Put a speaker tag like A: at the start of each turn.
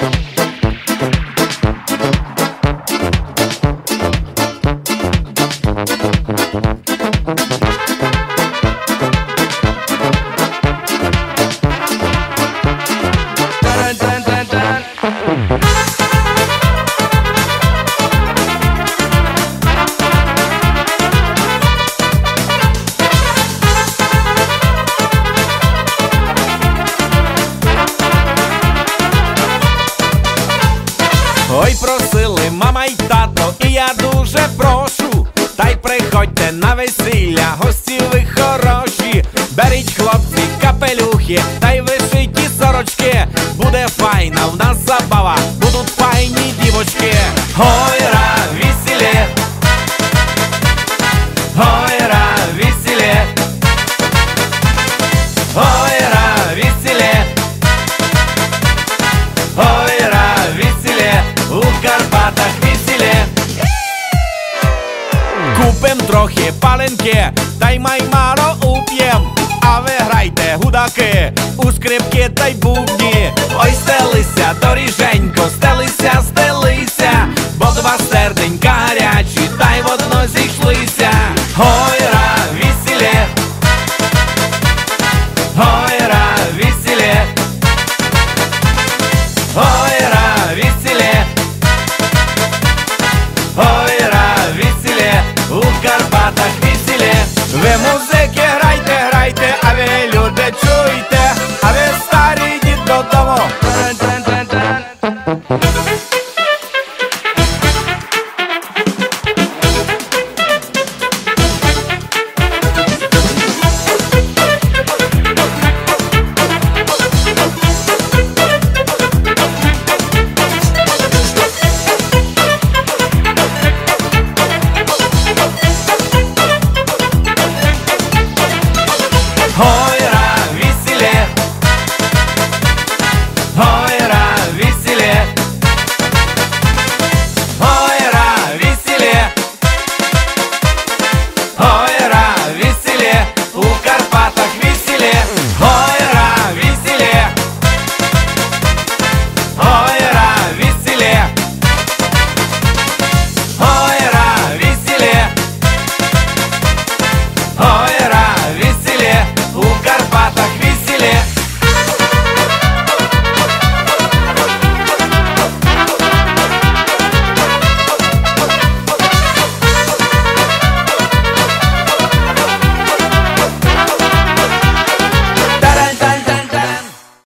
A: Thank you. Ой, просили мама й тато, і я дуже прошу. Та й приходьте на весілля, гості ви хороші. Беріть хлопці, капелюхи, та й вишиті сорочки. Буде файна в нас забава, будуть файні трохи паленки, та й маймаро уп'єм. А ви грайте гудаки, у скрипки та й бубні. Ой, стелися, доріженько, стелися, люди чуйте, а ви старі йдіть додому. Тан-тан-тан-тан.